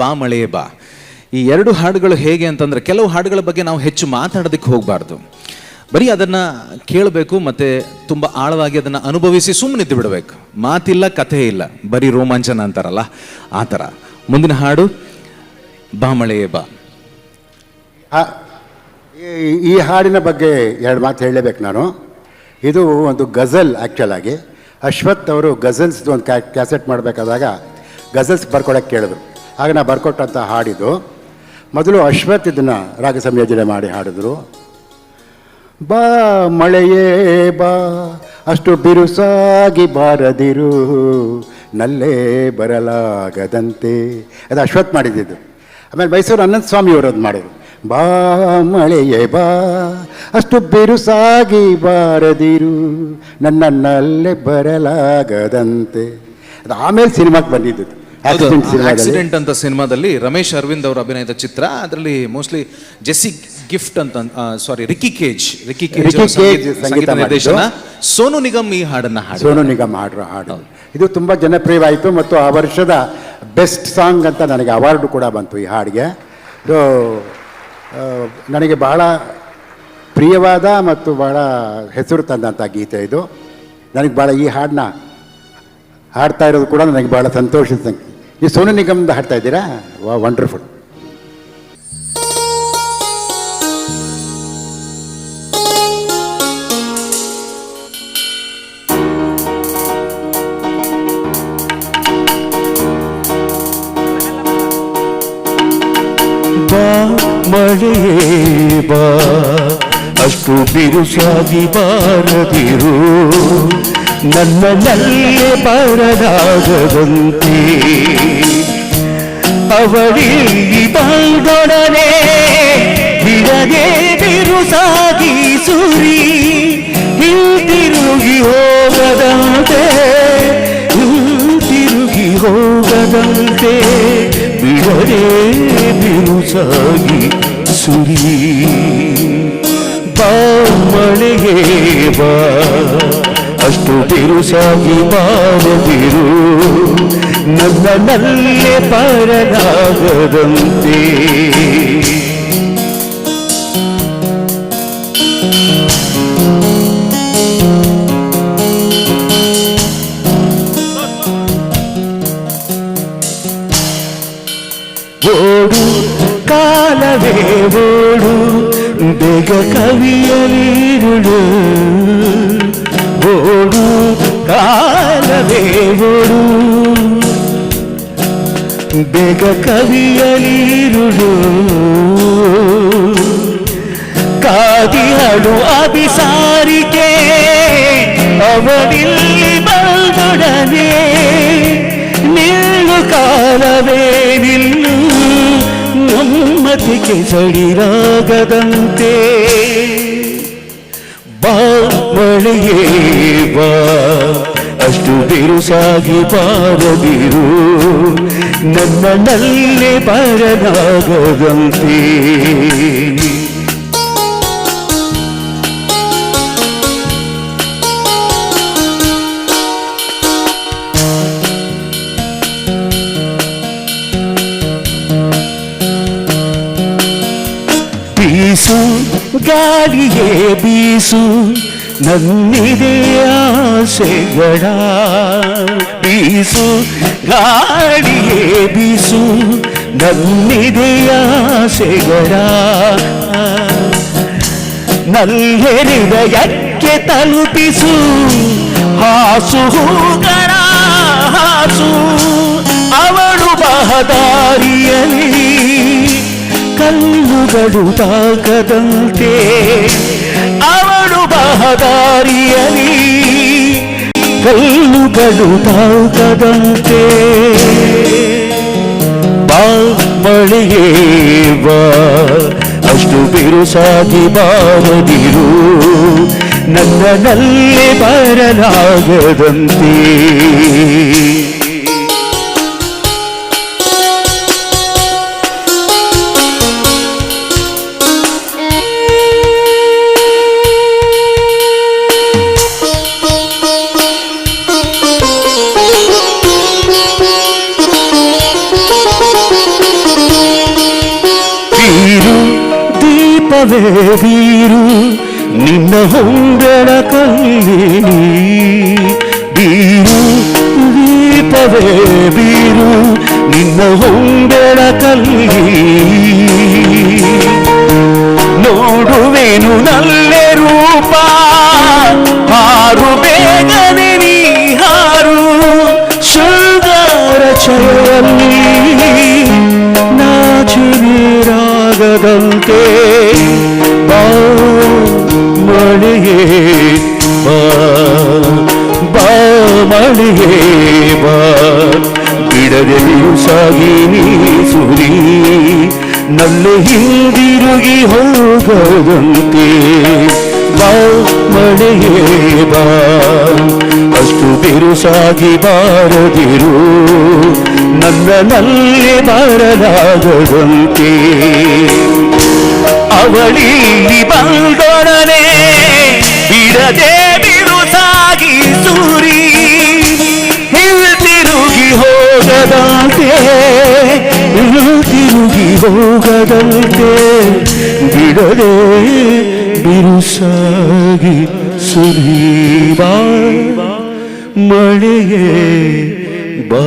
ಬಾ ಬಾ. ಈ ಎರಡು ಹಾಡುಗಳು ಹೇಗೆ ಅಂತಂದ್ರೆ ಕೆಲವು ಹಾಡುಗಳ ಬಗ್ಗೆ ನಾವು ಹೆಚ್ಚು ಮಾತಾಡೋದಕ್ಕೆ ಹೋಗಬಾರ್ದು. ಬರೀ ಅದನ್ನ ಕೇಳಬೇಕು ಮತ್ತೆ ತುಂಬ ಆಳವಾಗಿ ಅದನ್ನ ಅನುಭವಿಸಿ ಸುಮ್ಮನಿದ್ದು ಬಿಡಬೇಕು. ಮಾತಿಲ್ಲ, ಕಥೆ ಇಲ್ಲ. ಬರೀ ರೋಮಾಂಚನ ಅಂತಾರಲ್ಲ, ಆ ಥರ. ಮುಂದಿನ ಹಾಡು, ಬಾ ಮಳೆಯೇ ಬಾ. ಈ- ಹಾಡಿನ ಬಗ್ಗೆ ಎರಡು ಮಾತು ಹೇಳಲೇಬೇಕು ನಾನು. ಇದು ಒಂದು ಗಜಲ್ ಆ್ಯಕ್ಚುಲ್ ಆಗಿ. ಅಶ್ವಥ್ ಅವರು ಗಜಲ್ಸ್ದು ಒಂದು ಕ್ಯಾ, ಕ್ಯಾಸೆಟ್ ಮಾಡಬೇಕಾದಾಗ ಗಜಲ್ಸ್ ಬರ್ಕೊಳಕ್ಕೆ ಕೇಳಿದ್ರು. ಆಗ ನಾ ಬರ್ಕೊಟ್ಟಂಥ ಹಾಡಿದು ಮೊದಲು ಅಶ್ವಥ್ ಇದನ್ನು ರಾಗ ಸಂಯೋಜನೆ ಮಾಡಿ ಹಾಡಿದ್ರು. ಬಾ ಮಳೆಯೇ ಬಾ, ಅಷ್ಟು ಬಿರುಸಾಗಿ ಬಾರದಿರು, ನಲ್ಲೇ ಬರಲಾಗದಂತೆ. ಅದು ಅಶ್ವಥ್ ಮಾಡಿದ್ದು ಆಮೇಲೆ ಮೈಸೂರು ಅನಂತ ಸ್ವಾಮಿ ಅವರು ಅದು ಮಾಡಿದ್ರು. ಬಾ ಮಳೆಯೇ ಬಾ, ಅಷ್ಟು ಬಿರುಸಾಗಿ ಬಾರದಿರು ನನ್ನನ್ನಲ್ಲೇ ಬರಲಾಗದಂತೆ. ಅದು ಆಮೇಲೆ ಸಿನಿಮಾಕ್ಕೆ ಬಂದಿದ್ದು ಆಕ್ಸಿಡೆಂಟ್ ಅಂತ ಸಿನಿಮಾದಲ್ಲಿ ರಮೇಶ್ ಅರವಿಂದ್ ಅವರ ಅಭಿನಯದ ಚಿತ್ರ. ಅದರಲ್ಲಿ ಮೋಸ್ಟ್ಲಿ ಜೆಸ್ಸಿ ಗಿಫ್ಟ್ ಅಂತ ಸಾರಿ ರಿಕ್ಕಿ ಕೇಜ್ ರಿಕ್ಕಿ ಕೇಜ್ ಸಂಗೀತ- ನಿರ್ದೇಶನ. ಸೋನು ನಿಗಮ್ ಈ ಹಾಡನ್ನ ಹಾಡು ಸೋನು ನಿಗಮ್ ಹಾಡ್ರ ಹಾಡು ಇದು ತುಂಬ ಜನಪ್ರಿಯವಾಯಿತು ಮತ್ತು ಆ ವರ್ಷದ ಬೆಸ್ಟ್ ಸಾಂಗ್ ಅಂತ ನನಗೆ ಅವಾರ್ಡು ಕೂಡ ಬಂತು ಈ ಹಾಡಿಗೆ. ಇದು ನನಗೆ ಬಹಳ ಪ್ರಿಯವಾದ ಮತ್ತು ಬಹಳ ಹೆಸರು ತಂದಂಥ ಗೀತೆ ಇದು. ನನಗೆ ಭಾಳ ಈ ಹಾಡನ್ನ ಹಾಡ್ತಾ ಇರೋದು ಕೂಡ ನನಗೆ ಭಾಳ ಸಂತೋಷ ಸಂಗತಿ. ಈ ಸೋನು ನಿಗಮದಿಂದ ಹಾಡ್ತಾ ಇದ್ದೀರಾ? ವಾ ವಂಡರ್ಫುಲ್ ಮಳೆಯೇ ಬಾ, ಅಷ್ಟು ಬಿರುಸಾಗಿ ಬಾರದಿರು. ನನ್ನ ನಲ್ಲೇ ಬರಲಾಗದಂತೆ ಅವಳಿಲ್ಲಿ ಬಂದೊಡನೆ ಬಿಡದೆ ಬಿರುಸಾಗಿ ಸುರಿ, ಹಿಂತಿರುಗಿ ಹೋಗದಂತೆ ಹಿಂತಿರುಗಿ ಹೋಗದಂತೆ, ಬಿಡದೆ ಬಿರುಸಾಗಿ ಸುರಿ. ಬಾ ಮಳೆಗೆ ಬಾ. ಅಷ್ಟು ಬಿರುಸಾಗಿ ಬಾರದಿರು ನನ್ನ ನಲ್ಲೇ ಬರಲಾಗದಂತೆ ಓಡು ಕಾಲವೇ ಓಡು ಬೇಗ ಕವಿಯಲಿರುಳು ಓಡು ಕಾಲವೇ ಓಡು ಬೇಗ ಕವಿಯಲಿರುಳು ಕಾದಿಹಳು ಅಭಿಸಾರಿಕೆ ಅವನಿಲ್ಲಿ ಬಂದೊಡನೆ ನಿಲ್ಲು ಕಾಲವೇ ನಿಲ್ಲು ನಮ್ಮತಿಗೆ ಸಡಿರಾಗದಂತೆ ಬಾ ಅಷ್ಟು ಬಿರುಸಾಗಿ ಬಾರದಿರು. ನನ್ನ ನಲ್ಲೇ ಬರಲಾಗದಂತೆ ಗಾಳಿಯೇ ಬೀಸು, ನನ್ನಿದೆ ಆಸೆಗಳ ಬೀಸು. ಗಾಳಿಯೇ ಬೀಸು, ನನ್ನಿದೆ ಆಸೆಗಳ ನಲ್ಲೆರಿದಯಕ್ಕೆ ತಲುಪಿಸು, ಹಾಸು ಹೂಗಳ ಹಾಸು. ಅವಳು ಬಹದಾರಿಯಲಿ ಕಲ್ಲುಗಳು ತಾಕದಂತೆ. ಅವಳು ಬಹದಾರಿಯಲಿ. ಕಲ್ಲುಗಳು ತಾಕದಂತೆ. ಬಾ ಮಳೆಯೇ ಬಾ ಅಷ್ಟು ಬಿರುಸಾಗಿ ಬಾರದಿರು. ನನ್ನ ನಲ್ಲೇ ಬರಲಾಗದಂತೆ. ದೀಪವೇ ಬೀರು ನಿನ್ನ ಹೊಂದಳ ಕಲ್ಲಿ ಬೀರು ದೀಪವೇ ಬೀರು ನಿನ್ನ ಹೊಂದಳ ಕಲ್ಲಿ ನೋಡುವೆನು ನಲ್ಲೆ ರೂಪ ಹಾರು ಬೇಗನೆ ನೀ ಹಾರು ಶೃಂಗಾರ ಚಯಲ್ಲಿ ನಾಚಿರಾಗದಂತೆ ಮಳೆಯೇ ಬಾ, ಬಿಡದೆ ಸಾಗಿ ಸುರಿ. ನಲ್ಲೆ ಹಿಂದಿರುಗಿ ಹೋಗದಂತೆ ಬಾ ಮಳೆಯೇ ಬಾ. ಅಷ್ಟು ಬಿರುಸಾಗಿ ಬಾರದಿರು, ನನ್ನ ನಲ್ಲಿ ಬರಲಾಗದಂತೆ. ಅವಳಿ ಬಂದೊಡನೆ ಬಿಡದೆ ಬಿರುಸಾಗಿ ಸೂರಿ. ಹೋಗದಂತೆ ಬಿಡದೆ ಬಿರುಸಾಗಿ ಸುರಿ ಬಾ ಮಳೆಯೇ ಬಾ